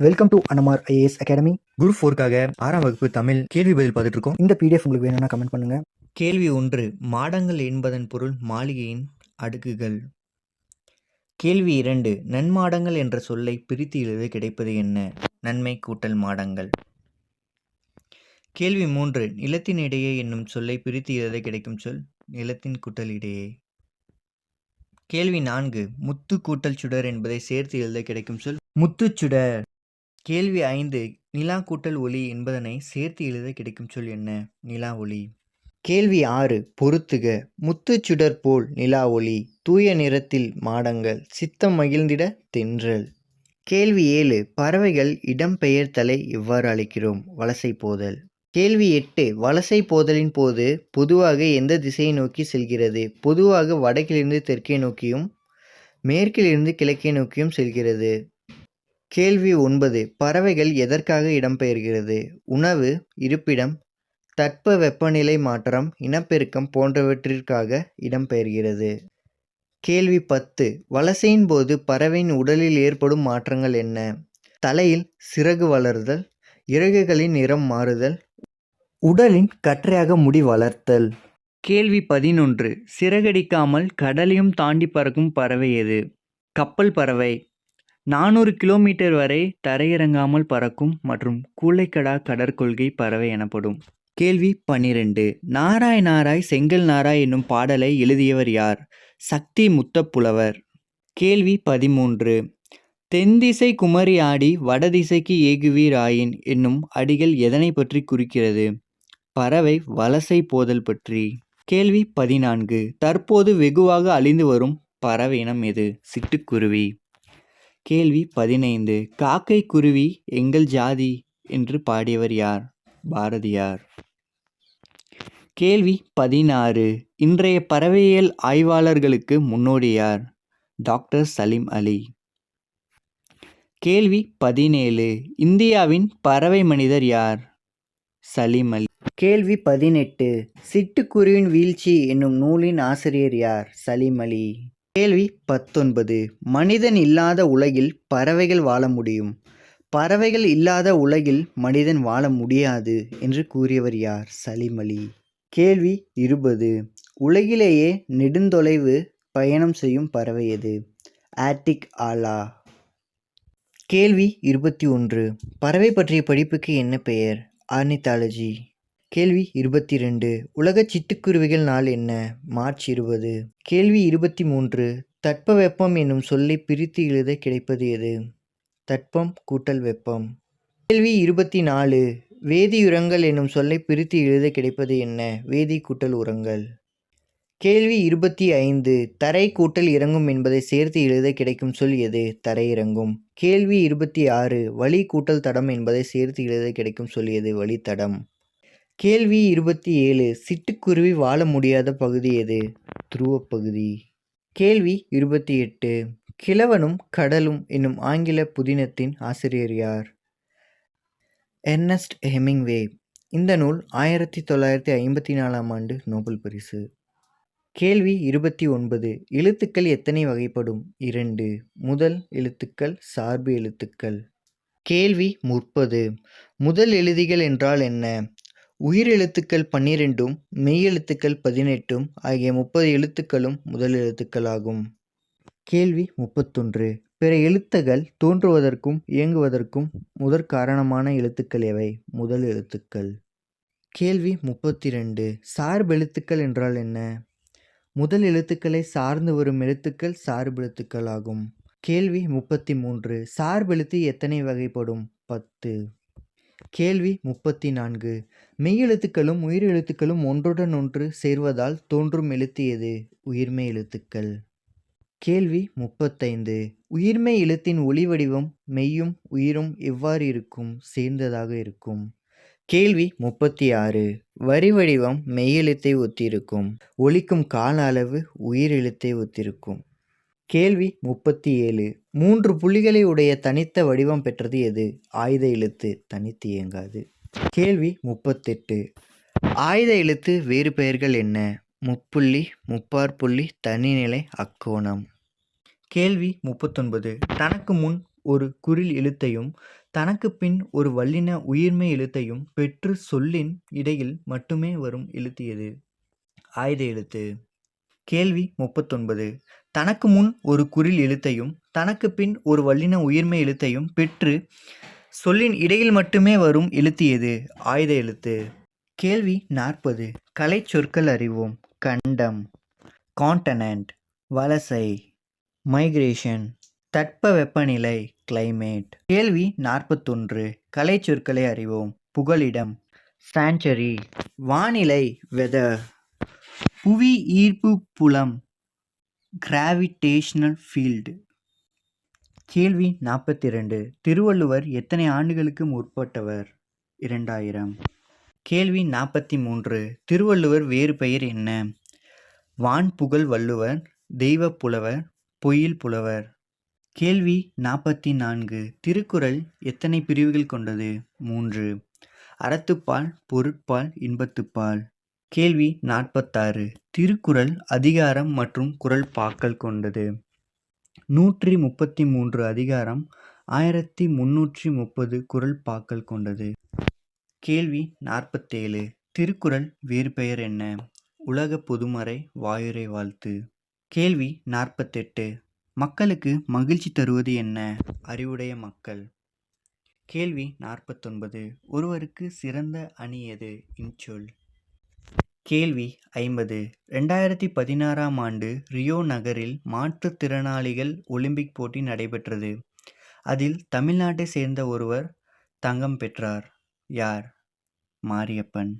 Welcome to அனமார் IAS academy group ஃபோர்க்காக ஆறாம் வகுப்பு தமிழ் கேள்வி பதில் பார்த்துட்டு இருக்கோம் இந்த பிடிஎஃப் உங்களுக்கு வேணும்னா கமெண்ட் பண்ணுங்க. கேள்வி ஒன்று மாடங்கள் என்பதன் பொருள் மாளிகையின் அடுக்குகள். கேள்வி இரண்டு நன்மாடங்கள் என்ற சொல்லை பிரித்து எழுத கிடைப்பது என்ன? நன்மை கூட்டல் மாடங்கள். கேள்வி மூன்று நிலத்தின் இடையே என்னும் சொல்லை பிரித்து எழுத கிடைக்கும் சொல் நிலத்தின் கூட்டல் இடையே. கேள்வி நான்கு முத்து கூட்டல் சுடர் என்பதை சேர்த்து எழுத கிடைக்கும் சொல் முத்துச்சுடர் கேள்வி ஐந்து நிலா கூட்டல் ஒளி என்பதனை சேர்த்து எழுத கிடைக்கும் சொல் என்ன? நிலா ஒளி கேள்வி ஆறு பொறுத்துக. முத்துச்சுடர் போல் நிலா ஒளி தூய நிறத்தில் மாடங்கள். சித்தம் மகிழ்ந்திட தென்றல். கேள்வி ஏழு பறவைகள் இடம்பெயர்தலை எவ்வாறு அழைக்கிறோம்? வலசை போதல். கேள்வி எட்டு வலசை போதலின் போது பொதுவாக எந்த திசையை நோக்கி செல்கிறது? பொதுவாக வடக்கிலிருந்து தெற்கே நோக்கியும் மேற்கிலிருந்து கிழக்கே நோக்கியும் செல்கிறது. கேள்வி ஒன்பது. பறவைகள் எதற்காக இடம்பெயர்கிறது? உணவு இருப்பிடம் தட்ப வெப்பநிலை மாற்றம் இனப்பெருக்கம் போன்றவற்றிற்காக இடம்பெயர்கிறது. கேள்வி பத்து. வலசையின் போது பறவையின் உடலில் ஏற்படும் மாற்றங்கள் என்ன? தலையில் சிறகு வளர்தல் இறகுகளின் நிறம் மாறுதல் உடலின் கற்றையாக முடி வளர்த்தல். கேள்வி பதினொன்று. சிறகடிக்காமல் கடலையும் தாண்டி பறக்கும் பறவை எது? கப்பல் பறவை. நானூறு கிலோமீட்டர் வரை தரையிறங்காமல் பறக்கும் மற்றும் கூளைக்கடா கடற்கொள்கை பறவை எனப்படும். கேள்வி பன்னிரெண்டு. நாராய் நாராய் செங்கல் நாராய் என்னும் பாடலை எழுதியவர் யார்? சக்தி முத்தப்புலவர். கேள்வி பதிமூன்று. தென்திசை குமரி ஆடி வடதிசைக்கு ஏகுவீர் ஆயின் என்னும் அடிகள் எதனை பற்றி குறிக்கிறது? பறவை வலசை போதல் பற்றி. கேள்வி பதினான்கு. தற்போது வெகுவாக அழிந்து வரும் பறவை இனம் எது? சிட்டுக்குருவி. கேள்வி பதினைந்து. காக்கை குருவி எங்கள் ஜாதி என்று பாடியவர் யார்? பாரதியார். கேள்வி பதினாறு. இன்றைய பறவையியல் ஆய்வாளர்களுக்கு முன்னோடி யார்? டாக்டர் சலீம் அலி. கேள்வி பதினேழு. இந்தியாவின் பறவை மனிதர் யார்? சலீம் அலி. கேள்வி பதினெட்டு. சிட்டுக்குருவின் வீழ்ச்சி என்னும் நூலின் ஆசிரியர் யார்? சலீம் அலி. கேள்வி பத்தொன்பது. மனிதன் இல்லாத உலகில் பறவைகள் வாழ முடியும். பறவைகள் இல்லாத உலகில் மனிதன் வாழ முடியாது என்று கூறியவர் யார்? சலீம் அலி கேள்வி இருபது. உலகிலேயே நெடுந்தொலைவு பயணம் செய்யும் பறவை எது? ஆர்டிக் ஆலா. கேள்வி இருபத்தி ஒன்று. பறவை பற்றிய படிப்புக்கு என்ன பெயர்? ஆர்னித்தாலஜி கேள்வி இருபத்தி ரெண்டு உலக சிட்டுக்குருவிகள் நாள் என்ன? மார்ச் இருபது. கேள்வி இருபத்தி மூன்று தட்பவெப்பம் என்னும் சொல்லை பிரித்து எழுத கிடைப்பது எது? தட்பம் கூட்டல் வெப்பம். கேள்வி இருபத்தி நாலு வேதியுரங்கள் என்னும் சொல்லை பிரித்து எழுத கிடைப்பது என்ன? வேதி கூட்டல் உரங்கள். கேள்வி இருபத்தி ஐந்து. தரை கூட்டல் இறங்கும் என்பதை சேர்த்து எழுத கிடைக்கும் சொல் எது? தரையிறங்கும் கேள்வி இருபத்தி ஆறு. வழி கூட்டல் தடம் என்பதை சேர்த்து எழுத கிடைக்கும் சொல் எது? வழித்தடம் கேள்வி இருபத்தி ஏழு. சிட்டுக்குருவி வாழ முடியாத பகுதி எது? துருவப்பகுதி கேள்வி இருபத்தி எட்டு. கிழவனும் கடலும் என்னும் ஆங்கில புதினத்தின் ஆசிரியர் யார்? Ernest Hemingway. இந்த நூல் ஆயிரத்தி தொள்ளாயிரத்தி ஐம்பத்தி நாலாம் ஆண்டு நோபல் பரிசு. கேள்வி இருபத்தி ஒன்பது. எழுத்துக்கள் எத்தனை வகைப்படும்? இரண்டு. முதல் எழுத்துக்கள் சார்பு எழுத்துக்கள். கேள்வி முப்பது. முதல் எழுதிகள் என்றால் என்ன? உயிரெழுத்துக்கள் பன்னிரெண்டும் மெய்யெழுத்துக்கள் பதினெட்டும் ஆகிய முப்பது எழுத்துக்களும் முதல் எழுத்துக்களாகும். கேள்வி முப்பத்தொன்று. பிற எழுத்துகள் தோன்றுவதற்கும் இயங்குவதற்கும் முதற் காரணமான எழுத்துக்கள் எவை? முதல் எழுத்துக்கள். கேள்வி முப்பத்தி ரெண்டு சார்பெழுத்துக்கள் என்றால் என்ன? முதல் எழுத்துக்களை சார்ந்து வரும் எழுத்துக்கள் சார்பெழுத்துக்கள் ஆகும் கேள்வி முப்பத்தி மூன்று சார்பெழுத்து எத்தனை வகைப்படும்? பத்து. கேள்வி முப்பத்தி நான்கு மெய்யெழுத்துக்களும் உயிரெழுத்துக்களும் ஒன்றுடன் ஒன்று சேர்வதால் தோன்றும் எழுத்து எது? உயிர்மெய் எழுத்துக்கள். கேள்வி முப்பத்தைந்து. உயிர்மெய் எழுத்தின் ஒளி வடிவம் மெய்யும் உயிரும் எவ்வாறு இருக்கும்? சேர்ந்ததாக இருக்கும். கேள்வி முப்பத்தி ஆறு வரி வடிவம் மெய்யெழுத்தை ஒத்திருக்கும். ஒழிக்கும் கால அளவு உயிர் எழுத்தை ஒத்திருக்கும். கேள்வி முப்பத்தி ஏழு மூன்று புள்ளிகளை உடைய தனித்த வடிவம் பெற்றது எது? ஆயுத எழுத்து தனித்து இயங்காது கேள்வி முப்பத்தெட்டு. ஆயுத எழுத்து வேறு பெயர்கள் என்ன? முப்புள்ளி முப்பார் புள்ளி தனிநிலை அக்கோணம். கேள்வி முப்பத்தொன்பது. தனக்கு முன் ஒரு குறில் எழுத்தையும் தனக்கு பின் ஒரு வல்லின உயிர்மெய் எழுத்தையும் பெற்று சொல்லின் இடையில் மட்டுமே வரும் எழுத்து எது? எழுத்து. கேள்வி முப்பத்தொன்பது. தனக்கு முன் ஒரு குறில் எழுத்தையும் தனக்கு பின் ஒரு வல்லின உயிர்மை எழுத்தையும் பெற்று சொல்லின் இடையில் மட்டுமே வரும் எழுத்து எது? ஆயுத எழுத்து. கேள்வி நாற்பது. கலை சொற்கள் அறிவோம். கண்டம். கான்டனன்ட் வலசை. மைக்ரேஷன் தட்ப வெப்பநிலை. கிளைமேட் கேள்வி நாற்பத்தொன்று. கலை சொற்களை அறிவோம். புகலிடம். சான்ச்சரி வானிலை. வெதர் புவி ஈர்ப்பு புலம் கிராவிடேஷனல் ஃபீல்டு கேள்வி நாற்பத்தி ரெண்டு திருவள்ளுவர் எத்தனை ஆண்டுகளுக்கு முற்பட்டவர்? இரண்டாயிரம். கேள்வி நாற்பத்தி மூன்று திருவள்ளுவர் வேறு பெயர் என்ன? வான் புகழ் வள்ளுவர் தெய்வ புலவர் பொய்யில் புலவர். கேள்வி நாற்பத்தி நான்கு திருக்குறள் எத்தனை பிரிவுகள் கொண்டது? மூன்று. அறத்துப்பால் பொருட்பால் இன்பத்துப்பால். கேள்வி நாற்பத்தாறு. திருக்குறள் அதிகாரம் மற்றும் குறள் பாக்கள் கொண்டது. நூற்றி முப்பத்தி மூன்று அதிகாரம் ஆயிரத்தி முன்னூற்றி முப்பது குறள் பாக்கள் கொண்டது. கேள்வி நாற்பத்தேழு. திருக்குறள் வேறு பெயர் என்ன? உலக பொதுமறை வாயுரை வாழ்த்து. கேள்வி நாற்பத்தெட்டு. மக்களுக்கு மகிழ்ச்சி தருவது என்ன? அறிவுடைய மக்கள். கேள்வி நாற்பத்தொன்பது. ஒருவருக்கு சிறந்த அணி எது? இன்சொல். கேள்வி ஐம்பது. ரெண்டாயிரத்தி பதினாறாம் ஆண்டு ரியோ நகரில் மாற்றுத்திறனாளிகள் ஒலிம்பிக் போட்டி நடைபெற்றது. அதில் தமிழ்நாட்டை சேர்ந்த ஒருவர் தங்கம் பெற்றார். யார்? மாரியப்பன்.